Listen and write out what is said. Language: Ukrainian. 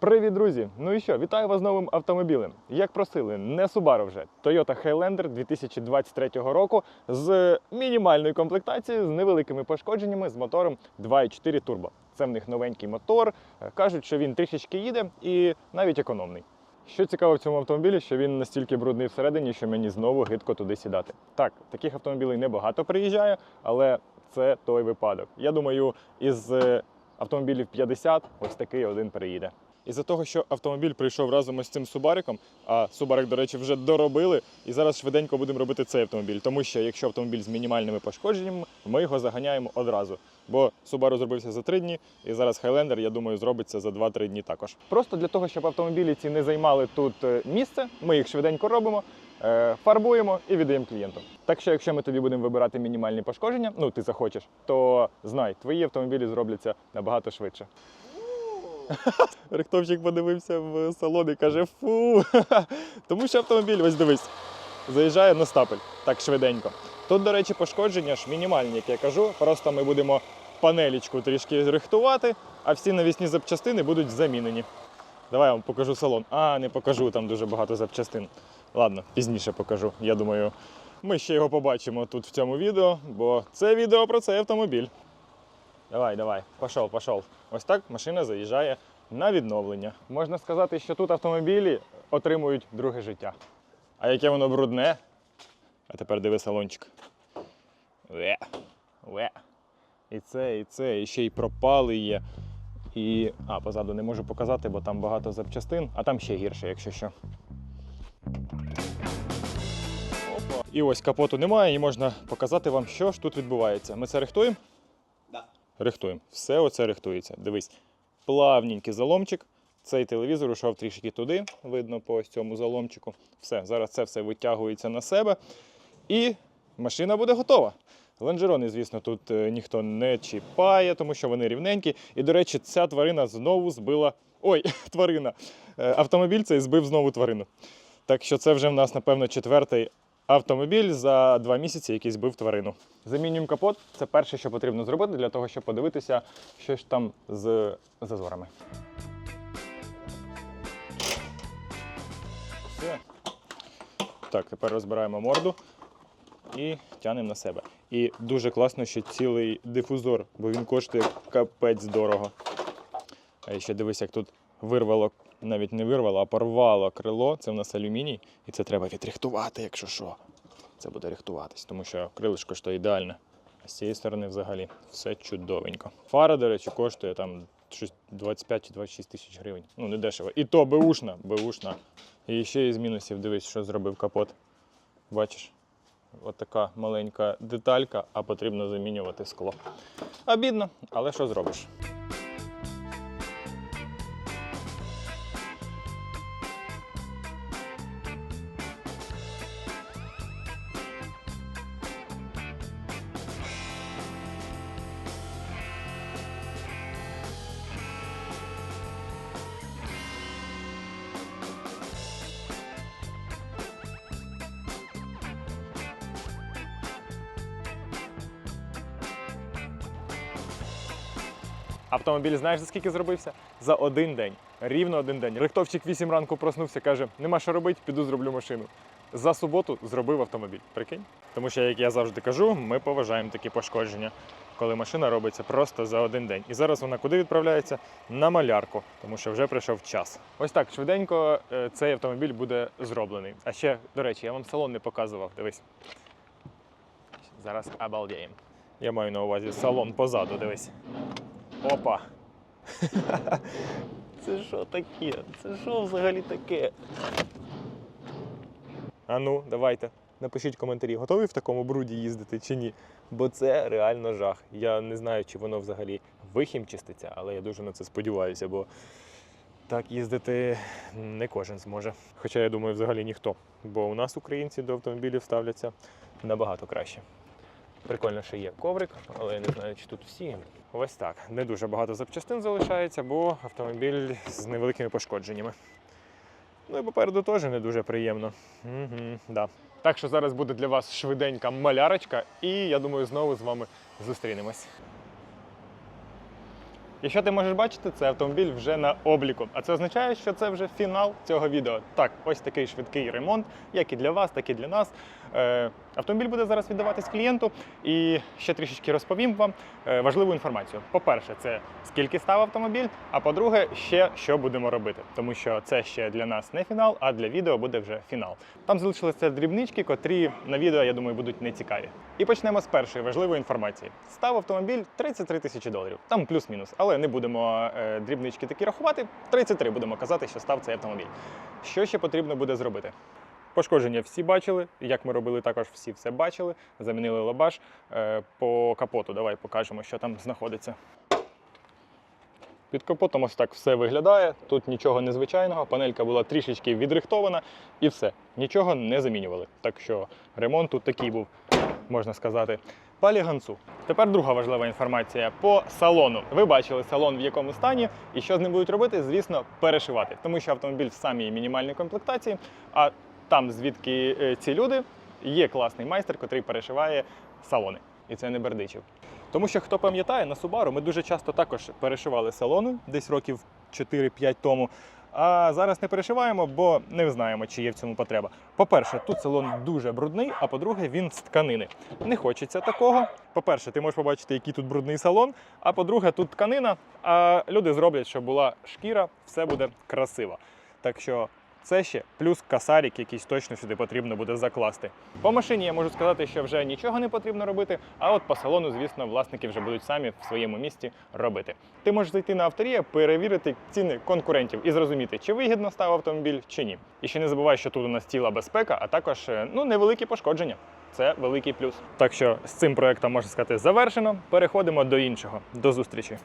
Привіт, друзі! Ну і що, вітаю вас з новим автомобілем. Як просили, не Subaru вже. Toyota Highlander 2023 року з мінімальною комплектацією, з невеликими пошкодженнями, з мотором 2.4 турбо. Це в них новенький мотор. Е, Кажуть, що він трішечки їде і навіть економний. Що цікаво в цьому автомобілі, що він настільки брудний всередині, що мені знову гидко туди сідати. Так, таких автомобілів небагато приїжджає, але це той випадок. Я думаю, із е, автомобілів 50 ось такий один приїде. Із-за того, що автомобіль прийшов разом із цим Субариком, а Субарик, до речі, вже доробили, і зараз швиденько будемо робити цей автомобіль. Тому що якщо автомобіль з мінімальними пошкодженнями, ми його заганяємо одразу. Бо Subaru зробився за 3 дні, і зараз Highlander, я думаю, зробиться за 2-3 дні також. Просто для того, щоб автомобілі ці не займали тут е, місце, ми їх швиденько робимо, е, фарбуємо і віддаємо клієнту. Так що, якщо ми тобі будемо вибирати мінімальні пошкодження, ну ти захочеш, то знай, твої автомобілі зробляться набагато швидше. Рихтовщик подивився в салон і каже: фу. Тому що автомобіль, ось дивись, заїжджає на стапель так швиденько. Тут, до речі, пошкодження ж мінімальні, як я кажу. Просто ми будемо панелічку трішки рихтувати, а всі навісні запчастини будуть замінені. Давай я вам покажу салон. А, не покажу, там дуже багато запчастин. Ладно, пізніше покажу. Я думаю, ми ще його побачимо тут в цьому відео, бо це відео про цей автомобіль. Давай, давай, пішов, пішов. Ось так машина заїжджає на відновлення. Можна сказати, що тут автомобілі отримують друге життя. А яке воно брудне? А тепер диви салончик. Ве, ве. І це, і це, і ще й пропали є. І. А, позаду не можу показати, бо там багато запчастин, а там ще гірше, якщо що. Опа. І ось капоту немає, і можна показати вам, що ж тут відбувається. Ми це рихтуємо? Рихтуємо. Все оце рихтується. Дивись, плавненький заломчик. Цей телевізор ушов трішки туди, видно по ось цьому заломчику. Все, зараз це все витягується на себе. І машина буде готова. Лонжерони, звісно, тут е, ніхто не чіпає, тому що вони рівненькі. І, до речі, ця тварина знову збила. Ой, тварина. Е, Автомобіль цей збив знову тварину. Так що це вже в нас, напевно, четвертий автомобіль за два місяці, який збив тварину. Замінюємо капот. Це перше, що потрібно зробити для того, щоб подивитися, що ж там з зазорами. Все. Так, тепер розбираємо морду і тянемо на себе. І дуже класно, що цілий дифузор, бо він коштує капець дорого. А ще дивись, як тут вирвало, навіть не вирвало, а порвало крило. Це в нас алюміній, і це треба відрихтувати, якщо що. Це буде рихтуватись, тому що крилишко ж то ідеальне. А з цієї сторони взагалі все чудовенько. Фара, до речі, коштує там щось 25 чи 26 тисяч гривень. Ну, не дешево. І то беушна, беушна. І ще із мінусів, дивись, що зробив капот. Бачиш? От маленька деталька, а потрібно замінювати скло. Обідно, але що зробиш? Автомобіль знаєш за скільки зробився? За один день. Рівно один день. Рихтовчик 8 ранку проснувся, каже: нема що робити, піду зроблю машину. За суботу зробив автомобіль. Прикинь? Тому що, як я завжди кажу, ми поважаємо такі пошкодження, коли машина робиться просто за один день. І зараз вона куди відправляється? На малярку, тому що вже прийшов час. Ось так швиденько е, цей автомобіль буде зроблений. А ще, до речі, я вам салон не показував. Дивись. Зараз обалдіємо. Я маю на увазі салон позаду, дивись. Опа. Це що таке? Це що взагалі таке? А ну, давайте. Напишіть коментарі, готові в такому бруді їздити чи ні? Бо це реально жах. Я не знаю, чи воно взагалі вихімчиститься, але я дуже на це сподіваюся, бо так їздити не кожен зможе. Хоча я думаю, взагалі ніхто. Бо у нас українці до автомобілів ставляться набагато краще. Прикольно, що є коврик, але я не знаю, чи тут всі. Ось так. Не дуже багато запчастин залишається, бо автомобіль з невеликими пошкодженнями. Ну і попереду теж не дуже приємно. Угу, да. Так що зараз буде для вас швиденька малярочка, і я думаю, знову з вами зустрінемось. І що ти можеш бачити, це автомобіль вже на обліку. А це означає, що це вже фінал цього відео. Так, ось такий швидкий ремонт, як і для вас, так і для нас. Е, автомобіль буде зараз віддаватись клієнту. І ще трішечки розповім вам е, важливу інформацію. По-перше, це скільки став автомобіль. А по-друге, ще що будемо робити, тому що це ще для нас не фінал, а для відео буде вже фінал. Там залишилися дрібнички, котрі на відео, я думаю, будуть не цікаві. І почнемо з першої важливої інформації. Став автомобіль 33 тисячі доларів, там плюс-мінус, але не будемо е, дрібнички такі рахувати. 33 будемо казати, що став цей автомобіль. Що ще потрібно буде зробити? Пошкодження всі бачили, як ми робили, також всі все бачили. Замінили лабаш Е, по капоту. Давай покажемо, що там знаходиться. Під капотом ось так все виглядає. Тут нічого незвичайного. Панелька була трішечки відрихтована і все. Нічого не замінювали. Так що ремонт тут такий був, можна сказати. Палі Гансу. Тепер друга важлива інформація по салону. Ви бачили салон в якому стані, і що з ним будуть робити, звісно, перешивати, тому що автомобіль в самій мінімальній комплектації. А там, звідки е, ці люди, є класний майстер, котрий перешиває салони. І це не Бердичів. Тому що хто пам'ятає, на Subaru ми дуже часто також перешивали салони десь років 4-5 тому. А зараз не перешиваємо, бо не знаємо, чи є в цьому потреба. По-перше, тут салон дуже брудний, а по-друге, він з тканини. Не хочеться такого. По-перше, ти можеш побачити, який тут брудний салон. А по-друге, тут тканина. А люди зроблять, щоб була шкіра, все буде красиво. Так що це ще плюс касарік, якийсь точно сюди потрібно буде закласти. По машині я можу сказати, що вже нічого не потрібно робити. А от по салону, звісно, власники вже будуть самі в своєму місті робити. Ти можеш зайти на авторія, перевірити ціни конкурентів і зрозуміти, чи вигідно став автомобіль, чи ні. І ще не забувай, що тут у нас ціла безпека, а також е, ну невеликі пошкодження. Це великий плюс. Так що з цим проектом можна сказати завершено. Переходимо до іншого. До зустрічі.